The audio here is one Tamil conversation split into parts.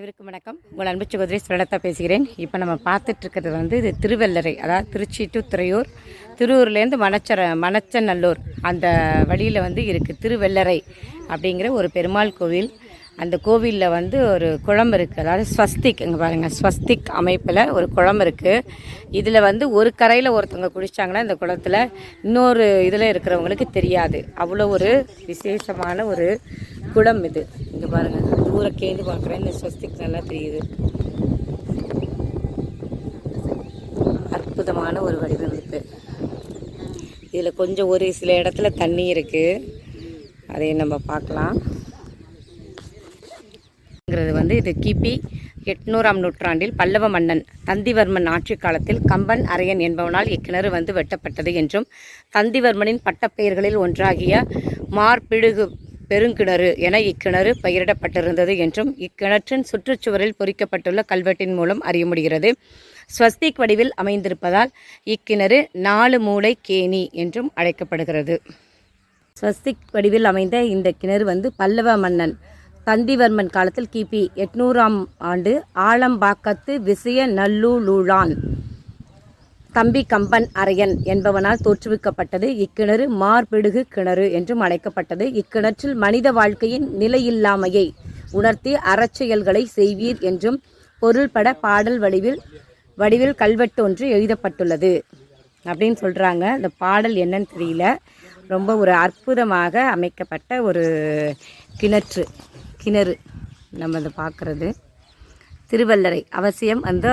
வணக்கம். உங்கள் அன்பு சகோதரி சுரலதா பேசுகிறேன். இப்போ நம்ம பார்த்துட்ருக்கிறது வந்து இது திருவல்லரை அதாவது திருச்சி டு துறையூர் திருவூர்லேருந்து மணச்சர மணச்சநல்லூர் அந்த வழியில் வந்து இருக்குது திருவெல்லரை அப்படிங்கிற ஒரு பெருமாள் கோவில். அந்த கோவிலில் வந்து ஒரு குளம் இருக்குது அதாவது ஸ்வஸ்திக் இங்கே பாருங்கள் ஸ்வஸ்திக் அமைப்பில் ஒரு குளம் இருக்குது இதில் வந்து ஒரு கரையில் ஒருத்தவங்க குடித்தாங்கன்னா இந்த குளத்தில் இன்னொரு இதில் இருக்கிறவங்களுக்கு தெரியாது. அவ்வளோ ஒரு விசேஷமான ஒரு குளம் இது. இங்கே பாருங்கள் தூரக்கேந்து பார்க்குறேன். இந்த ஸ்வஸ்திக் நல்லா தெரியுது. அற்புதமான ஒரு வடிவமைப்பு. இதில் கொஞ்சம் ஒரு சில இடத்துல தண்ணி இருக்குது அதையும் நம்ம பார்க்கலாம். ங்கிறது வந்து இது கிபி எட்நூறாம் நூற்றாண்டில் பல்லவ மன்னன் தந்திவர்மன் ஆட்சி காலத்தில் கம்பன் அரையன் என்பவனால் இக்கிணறு வந்து வெட்டப்பட்டது என்றும் தந்திவர்மனின் பட்டப்பெயர்களில் ஒன்றாகிய மார்பிடுகு பெருங்கிணறு என இக்கிணறு பெயரிடப்பட்டிருந்தது என்றும் இக்கிணற்றின் சுற்றுச்சுவரில் பொறிக்கப்பட்டுள்ள கல்வெட்டின் மூலம் அறிய முடிகிறது. ஸ்வஸ்திக் வடிவில் அமைந்திருப்பதால் இக்கிணறு நாலு மூளை கேணி என்றும் அழைக்கப்படுகிறது. ஸ்வஸ்திக் வடிவில் அமைந்த இந்த கிணறு வந்து பல்லவ மன்னன் கந்திவர்மன் காலத்தில் கிபி எட்நூறாம் ஆண்டு ஆலம்பாக்கத்து விசய நல்லூலான் தம்பி கம்பன் அரையன் என்பவனால் தோற்றுவிக்கப்பட்டது. இக்கிணறு மார்பிடுகு கிணறு என்றும் அழைக்கப்பட்டது. இக்கிணற்றில் மனித வாழ்க்கையின் நிலையில்லாமையை உணர்த்தி அறச்செயல்களை செய்வீர் என்றும் பொருள்பட பாடல் வடிவில் வடிவில் கல்வெட்டு ஒன்று எழுதப்பட்டுள்ளது. அப்படின்னு சொல்கிறாங்க இந்த பாடல் என்னன்னு தெரியல. ரொம்ப ஒரு அற்புதமாக அமைக்கப்பட்ட ஒரு கிணற்று கிணறு நம்ம அதை பார்க்குறது. திருவல்லரை அவசியம் அந்த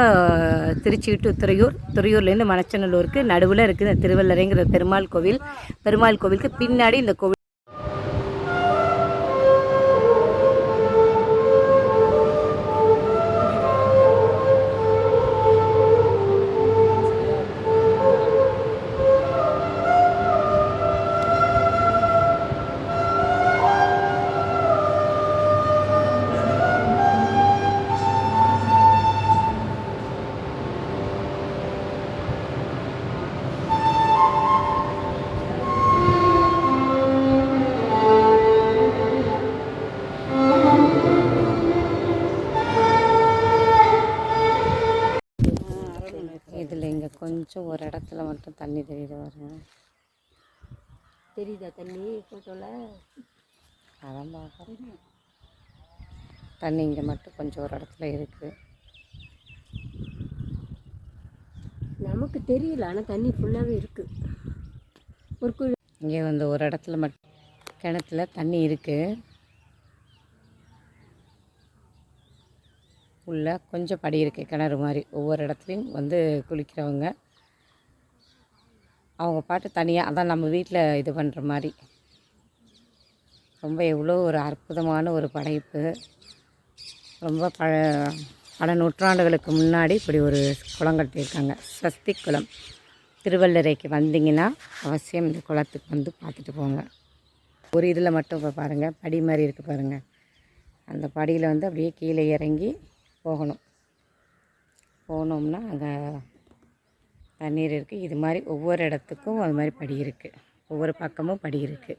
திருச்சி டு துறையூர் துறையூர்லேருந்து மணச்சநல்லூருக்கு நடுவில் இருக்குது இந்த திருவல்லரைங்கிற பெருமாள் கோவில். பெருமாள் கோவிலுக்கு பின்னாடி இந்த கோவில் ஒரு இடத்துல மட்டும் தண்ணி தெரியுது பாருங்க. தெரியுதா தண்ணி? ஃபோட்டோவில் அதான் பார்க்குறேன் தண்ணி இங்கே மட்டும் கொஞ்சம் ஒரு இடத்துல இருக்குது நமக்கு தெரியல ஆனால் தண்ணி ஃபுல்லாகவே இருக்குது ஒரு குழி இங்கே வந்து ஒரு இடத்துல மட்டும் கிணத்துல தண்ணி இருக்குது உள்ள கொஞ்சம் படி இருக்குது கிணறு மாதிரி. ஒவ்வொரு இடத்துலையும் வந்து குளிக்கிறவங்க அவங்க பாட்டு தனியாக அதான் நம்ம வீட்டில் இது பண்ணுற மாதிரி. ரொம்ப எவ்வளோ ஒரு அற்புதமான ஒரு படைப்பு. ரொம்ப பழ பல நூற்றாண்டுகளுக்கு முன்னாடி இப்படி ஒரு குளம் கட்டியிருக்காங்க. சஸ்தி குளம் திருவள்ளரைக்கு வந்தீங்கன்னா அவசியம் இந்த குளத்துக்கு வந்து பார்த்துட்டு போங்க. ஒரு இதில் மட்டும் இப்போ பாருங்கள் படி மாதிரி இருக்குது பாருங்கள் அந்த படியில் வந்து அப்படியே கீழே இறங்கி போகணும். போனோம்னா அங்கே தண்ணீர் இருக்குது இது மாதிரி ஒவ்வொரு இடத்துக்கும் அது மாதிரி படி இருக்குது ஒவ்வொரு பக்கமும் படி இருக்குது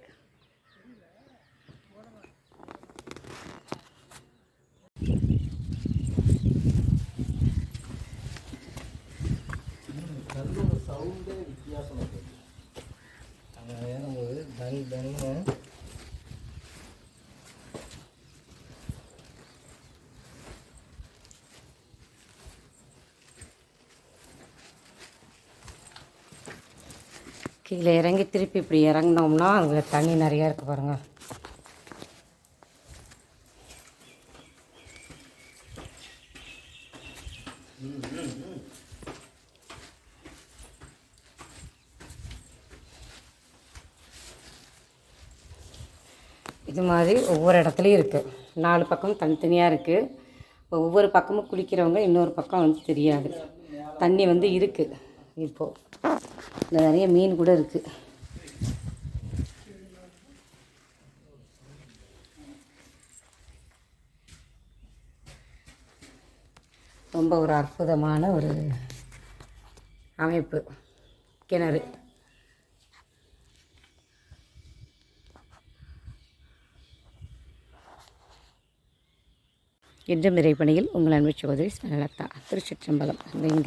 கீழே இறங்கி திருப்பி இப்படி இறங்கினோம்னா அங்கே தண்ணி நிறையா இருக்குது பாருங்கள் இது மாதிரி ஒவ்வொரு இடத்துலையும் இருக்குது நாலு பக்கம் தனித்தனியாக இருக்குது இப்போ ஒவ்வொரு பக்கமும் குளிக்கிறவங்க இன்னொரு பக்கம் வந்து தெரியாது. தண்ணி வந்து இருக்குது இப்போது இதில் நிறைய மீன் கூட இருக்குது ரொம்ப ஒரு அற்புதமான ஒரு அமைப்பு கிணறு. இன்றும் இறைப்பணியில் உங்கள் அன்பு சகோதரி ஸ்வனலதா திருச்சிற்றம்பலம் இங்கே